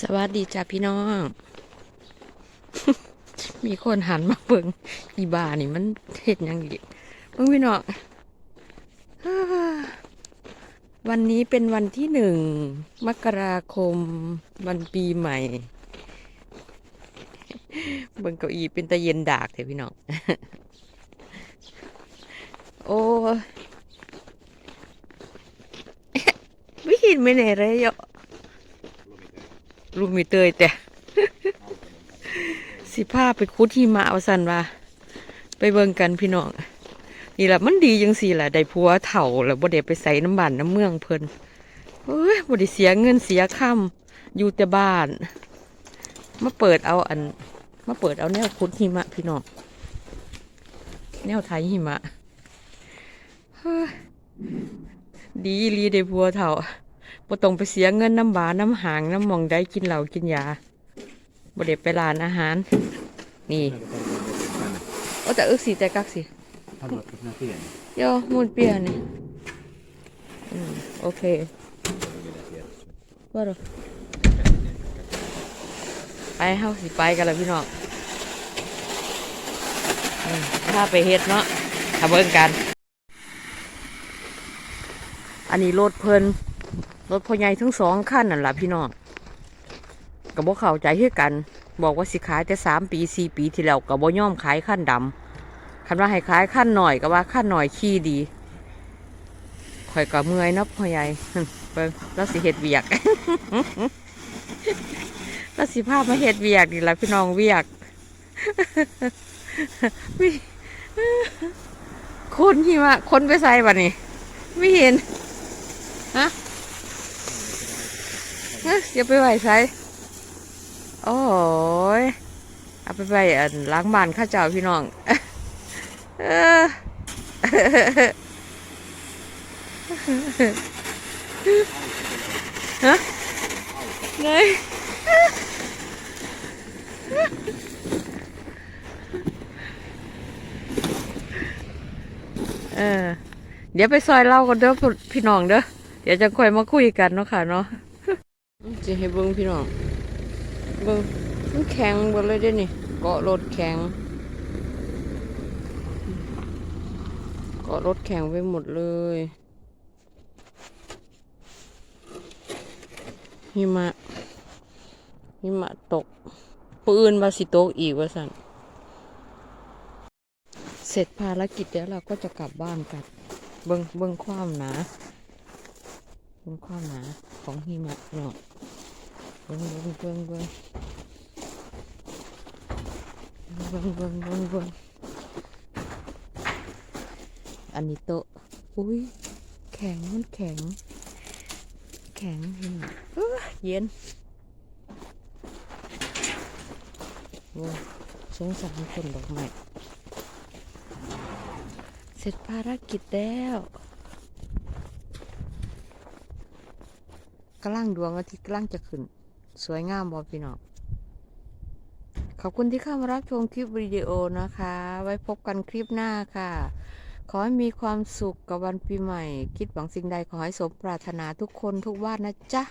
สวัสดีจ้าพี่น้อง มีคนหันมาเบิ่งอีบานี่มันเห็ดยังอีกเบิ่งพี่น้องวันนี้เป็นวันที่หนึ่งมกราคมวันปีใหม่ เบิ่งเก้าอี้เป็นตะเย็นดากเถอะพี่น้อง โอ้ยไม่เห็นไม่ไหนเลยอะ ลูกมีเตยแต่ สิพาไปคุดหิมะเอาสันว่า ไปเบิ่งกันพี่น้องนี่แหละมันดีจังสี่แหละได้ผัวเถ่าแล้วบ่ได้ไปใส่น้ำบานน้ำเมืองเพิ่นเฮ้ยบ่ได้เสียเงินเสียค่ำอยู่แต่บ้าน มาเปิดเอาอัน มาเปิดเอาแนวคุดหิมะพี่น้องแนวไทยหิมะดีลีได้ผัวเถ่า บ่ต้องไปเสียเงินน้ำบาน้ำหางน้ำหมองได้กินเหล้ากินยาบ่ได้ไปร้านอาหาร นี่โอ้แต่อึกสีแต่กักสิทำรถทุกหน้าที่โยมูนเปียนี่อืมโอเคว่าหรอไปเฮาสิไปกันแล้วพี่น้องอืมถ้าไปเฮ็ดเนาะถ้าเบิ่งกัน อันนี้รถเพิ่น รถพ่อใหญ่ทั้งสองคันนั่นแหละพี่น้องก็บ่เข้าใจคือกัน บอกว่าสิขายแต่สามปีสี่ปีที่แล้วก็บ่ย่อมขายขั้นดำคันว่าให้ขายขั้นหน่อยก็ว่าขั้นหน่อยขี้ดีข่อยก็เมื่อยนับพ่อใหญ่เบิ่งแล้วสิเฮ็ดเวียกแล้วสิพาพมาเฮ็ดเวียกนี่ล่ะพี่น้องเวียกคนหิมะคนไปใส่บัดนี้ ไม่เห็น ฮะ เอย่าไปไหวใส่โอ้ยเอาไปไหวอันล้างบ้านข้าเจ้าพี่น้องเฮะไงเออเดี๋ยวไปซอยเล่ากันเด้อพี่น้องเด้อเดี๋ยวจะค่อยมาคุยกันเนาะค่ะเนาะ จะให้เบิ้งพี่น้องเบิ้งมันแข็งหมดเลยเด้นี่ เกาะรถแข็ง เกาะรถแข็งไปหมดเลยหิมะหิมะตก ปืนวาสิโตกอีกว่าสันเสร็จภารกิจแล้วเราก็จะกลับบ้านกัน เบิ้งเบิ้งความนา เบิ้งความหนาของหิมะเนาะเบิ่งเบิ่งเบิ่งเบิ่งเบิ่งเบิ่งเบิ่งเบิ่งอันนี้โตอุ้ยแข็งมันแข็ง แข็งเห็นไหมเอ้อเย็นโว้ยสงสารคนดอกไม้เสร็จภารกิจแล้ว กำลังดวงอาทิตย์กำลังจะขึ้น สวยงามบอพี่น้องขอบคุณที่เข้ามารับชมคลิปวิดีโอนะคะ ไว้พบกันคลิปหน้าค่ะ ขอให้มีความสุขกับวันปีใหม่ คิดหวังสิ่งใดขอให้สมปรารถนาทุกคนทุกบ้านนะจ๊ะ